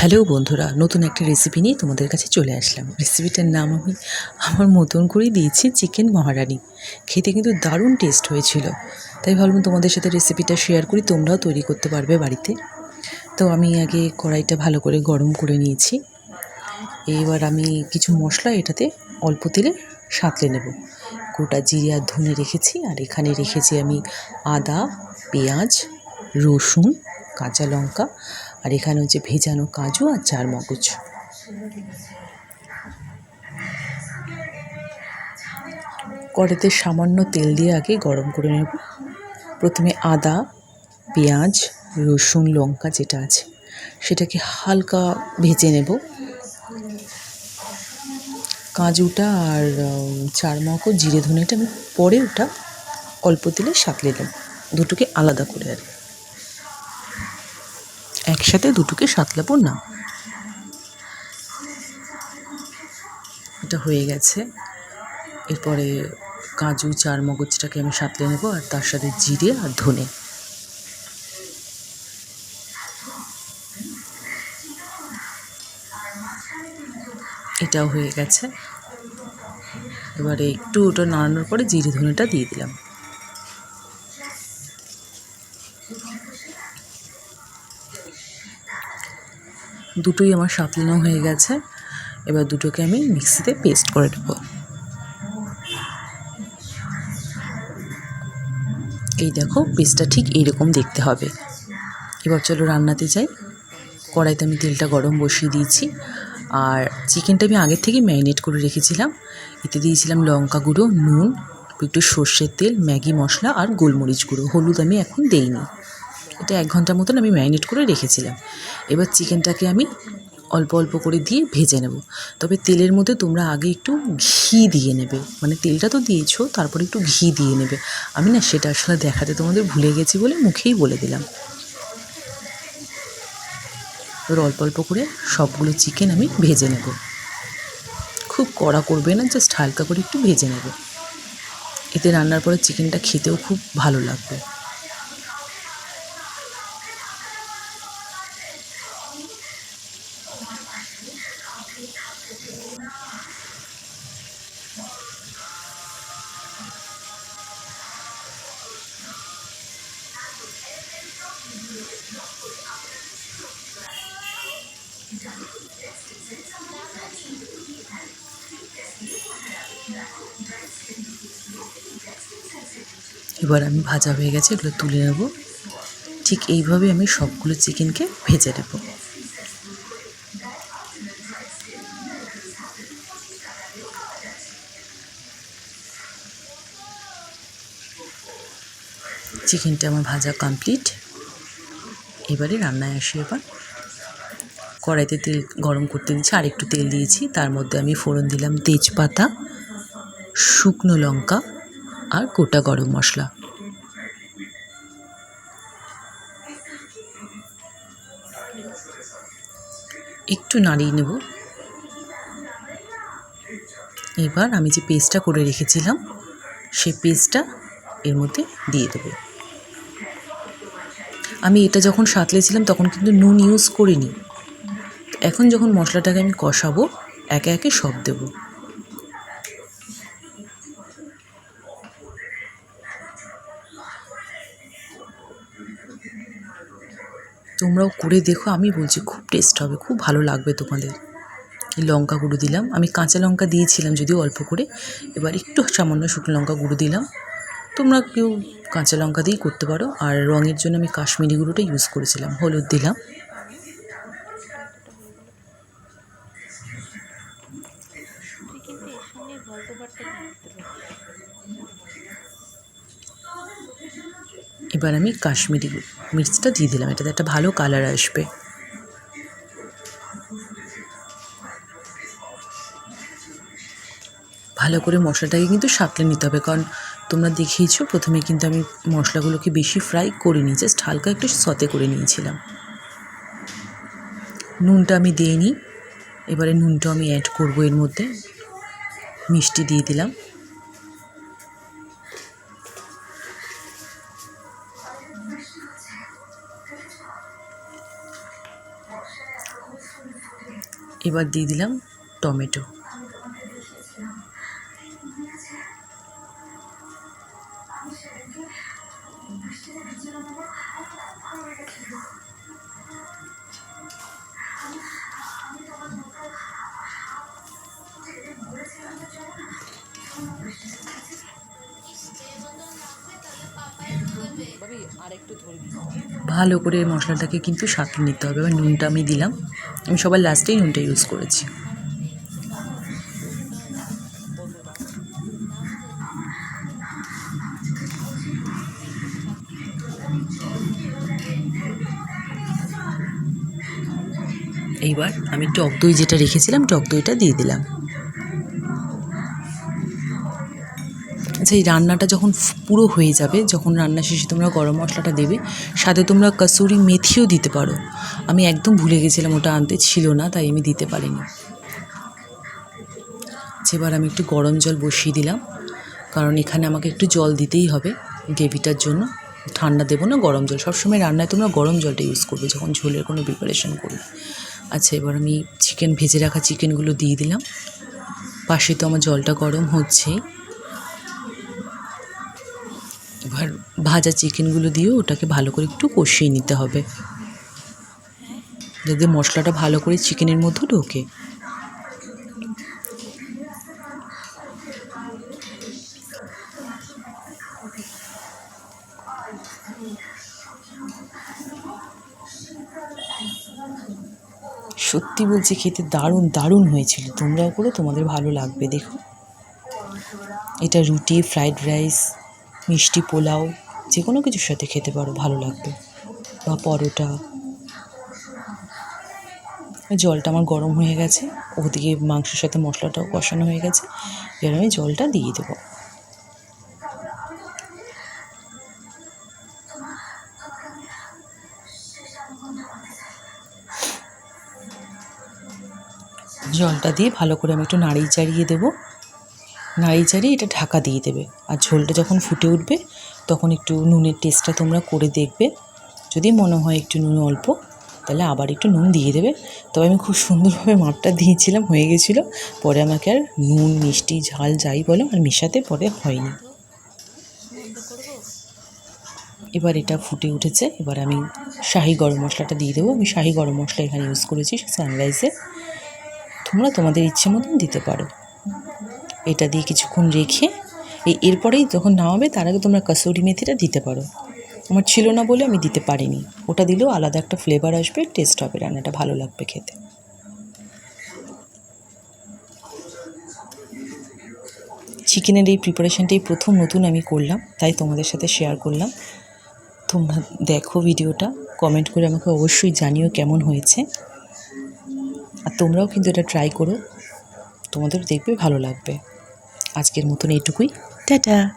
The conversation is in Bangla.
হ্যালো বন্ধুরা, নতুন একটা রেসিপি নিয়ে তোমাদের কাছে চলে আসলাম। রেসিপিটার নাম আমি আমার মতন করেই দিয়েছি চিকেন মহারানি। খেতে কিন্তু দারুণ টেস্ট হয়েছিল। তাই ভাবলাম তোমাদের সাথে রেসিপিটা শেয়ার করি, তোমরাও তৈরি করতে পারবে বাড়িতে। তো আমি আগে কড়াইটা ভালো করে গরম করে নিয়েছি। এবার আমি কিছু মশলা এটাতে অল্প তেলে সাঁতলে নেব। গোটা জিরে আর ধনে রেখেছি, আর এখানে রেখেছি আমি আদা, পেঁয়াজ, রসুন, কাঁচা লঙ্কা আর এখানে হচ্ছে ভেজানো কাজু আর চার মগজ। কড়াইতে সামান্য তেল দিয়ে আগে গরম করে নেব। প্রথমে আদা, পেঁয়াজ, রসুন, লঙ্কা যেটা আছে, সেটাকে হালকা ভেজে নেব। কাজুটা আর চার মগজ, জিরে ধনেটা আমি পরে ওটা অল্প তেলে সাঁতলে নেব। দুটোকে আলাদা করে আর কি। একসাথে দুটোকে সাতলাবো না। এটা হয়ে গেছে। এরপরে কাজু চার মগজটাকে আমি সাতলে নেব আর তার সাথে জিরে আর ধনে। এটাও হয়ে গেছে। এবারে একটু ওটা নাড়ানোর পরে জিরে ধনেটা দিয়ে দিলাম। দুটোই আমার সাতলানো হয়ে গেছে। এবার দুটোকে আমি মিক্সিতে পেস্ট করে নেব। এই দেখো, পেস্টটা ঠিক এইরকম দেখতে হবে। এবার চলো রান্নাতে যাই। কড়াইতে আমি তেলটা গরম বসিয়ে দিয়েছি। আর চিকেনটা আমি আগের থেকে ম্যারিনেট করে রেখেছিলাম। এতে দিয়েছিলাম লঙ্কা গুঁড়ো, নুন, একটু সর্ষের তেল, ম্যাগি মশলা আর গোলমরিচ গুঁড়ো। হলুদ আমি এখন দেইনি। এটা এক ঘণ্টার মতন আমি ম্যারিনেট করে রেখেছিলাম। এবার চিকেনটাকে আমি অল্প অল্প করে দিয়ে ভেজে নেব। তবে তেলের মধ্যে তোমরা আগে একটু ঘি দিয়ে নেবে। মানে তেলটা তো দিয়েছ, তারপরে একটু ঘি দিয়ে নেবে। আমি না সেটা আসলে দেখাতে তোমাদের ভুলে গেছি বলে মুখেই বলে দিলাম। এবার অল্প অল্প করে সবগুলো চিকেন আমি ভেজে নেব। খুব কড়া করবে না, জাস্ট হালকা করে একটু ভেজে নেবে। এতে রান্নার পরে চিকেনটা খেতেও খুব ভালো লাগবে। এবার আমি ভাজা হয়ে গেছে, এগুলো তুলে নেব। ঠিক এইভাবে আমি সবগুলো চিকেনকে ভেজে নেব। চিকেনটা আমার ভাজা কমপ্লিট। এবারে রান্নায় আসি এবার। কড়াইতে তেল গরম করতে দিচ্ছি আর একটু তেল দিয়েছি। তার মধ্যে আমি ফোড়ন দিলাম তেজপাতা, শুকনো লঙ্কা আর গোটা গরম মশলা। একটু নাড়িয়ে নেব। এবার আমি যে পেস্টটা করে রেখেছিলাম, সেই পেস্টটা এর মধ্যে দিয়ে দেবো। আমি এটা যখন সাঁতলেছিলাম তখন কিন্তু নুন ইউজ করিনি। এখন যখন মশলাটাকে আমি কষাবো, একে একে সব দেবো। তোমরাও করে দেখো, আমি বলছি খুব টেস্ট হবে, খুব ভালো লাগবে তোমাদের। লঙ্কা গুঁড়ো দিলাম, আমি কাঁচা লঙ্কা দিয়েছিলাম যদিও অল্প করে, এবার একটু সামান্য শুকনো লঙ্কা গুঁড়ো দিলাম। তোমরা কেউ কাঁচা লঙ্কা দিয়েই করতে পারো, আর রঙের জন্য আমি কাশ্মীরি গুঁড়োটা ইউজ করেছিলাম, হলুদ দিলাম। এবার আমি কাশ্মীরি মির্চটা দিয়ে দিলাম। এটাতে একটা ভালো কালার আসবে। ভালো করে মশলাটাকে কিন্তু সাঁতলে নিতে হবে, কারণ তোমরা দেখিয়েছো, প্রথমে কিন্তু আমি মশলাগুলোকে বেশি ফ্রাই করিনি জাস্ট হালকা একটু সতে করে নিয়েছিলাম। নুনটা আমি দিইনি এবারে নুনটা আমি অ্যাড করব এর মধ্যে। মিষ্টি দিয়ে দিলাম। এবার দিয়ে দিলাম টমেটো। ভালো করে মশলাটাকে কিন্তু সাঁতলে নিতে হবে। এবার নুনটা আমি দিলাম। আমি সবার লাস্টেই নুনটা ইউজ করেছি। এইবার আমি টক দই যেটা রেখেছিলাম, টক দইটা দিয়ে দিলাম। আচ্ছা এই রান্নাটা যখন পুরো হয়ে যাবে যখন রান্না শেষে তোমরা গরম মশলাটা দেবে সাথে তোমরা কসুরি মেথিও দিতে পারো। আমি একদম ভুলে গেছিলাম ওটা আনতে ছিল না তাই আমি দিতে পারিনি। আচ্ছা, এবার আমি একটু গরম জল বসিয়ে দিলাম কারণ এখানে আমাকে একটু জল দিতেই হবে গ্রেভিটার জন্য। ঠান্ডা দেবো না গরম জল। সবসময় রান্নায় তোমরা গরম জলটা ইউজ করবে যখন ঝোলের কোনো প্রিপারেশন করবে। আচ্ছা এবার আমি চিকেন ভেজে রাখা চিকেনগুলো দিয়ে দিলাম। পাশে তো আমার জলটা গরম হচ্ছেই। ভাজা চিকেনগুলো দিয়েও ওটাকে ভালো করে একটু কষিয়ে নিতে হবে। যাতে মশলাটা ভালো করে চিকেনের মধ্যে ঢোকে। সত্যি বলছি, খেতে দারুণ দারুণ হয়েছিল। তোমরাও করে, তোমাদের ভালো লাগবে, দেখো। এটা রুটি, ফ্রাইড রাইস, মিষ্টি পোলাও। যে কোনো কিছুর সাথে খেতে পারো, ভালো লাগবে। বা পরোটা। জলটা আমার গরম হয়ে গেছে, ওদিকে মাংসের সাথে মশলাটাও কষানো হয়ে গেছে, এবার আমি জলটা দিয়ে দেবো। জলটা দিয়ে ভালো করে আমি একটু নাড়ি চাড়িয়ে দেবো। নাড়িয়ে চাড়িয়ে এটা ঢাকা দিয়ে দেবে। আর ঝোলটা যখন ফুটে উঠবে তখন একটু নুনের টেস্টটা তোমরা করে দেখবে। যদি মনে হয় একটু নুন অল্প, তাহলে আবার একটু নুন দিয়ে দেবে। তবে আমি খুব সুন্দরভাবে মাপটা দিয়েছিলাম, হয়ে গেছিল। পরে আমাকে আর নুন, মিষ্টি, ঝাল যাই বলো, আর মেশাতে পরে হয়নি। এবার এটা ফুটে উঠেছে। এবার আমি শাহি গরম মশলাটা দিয়ে দেবো। আমি শাহি গরম মশলা এখানে ইউজ করেছি সানরাইজে তোমরা তোমাদের ইচ্ছে মতন দিতে পারো। এটা দিয়ে কিছুক্ষণ রেখে এরপরেই যখন নামাবে, তার আগে তোমরা কসুরি মেথিটা দিতে পারো। আমার ছিল না বলে আমি দিতে পারিনি। ওটা দিলেও আলাদা একটা ফ্লেভার আসবে টেস্ট হবে, রান্নাটা ভালো লাগবে খেতে। চিকেনের এই প্রিপারেশনটাই প্রথম নতুন আমি করলাম, তাই তোমাদের সাথে শেয়ার করলাম। তোমরা দেখো ভিডিওটা কমেন্ট করে আমাকে অবশ্যই জানিও কেমন হয়েছে। আর তোমরাও কিন্তু এটা ট্রাই করো তোমাদের দেখবে ভালো লাগবে। আজকের মতন এইটুকুই। Tata.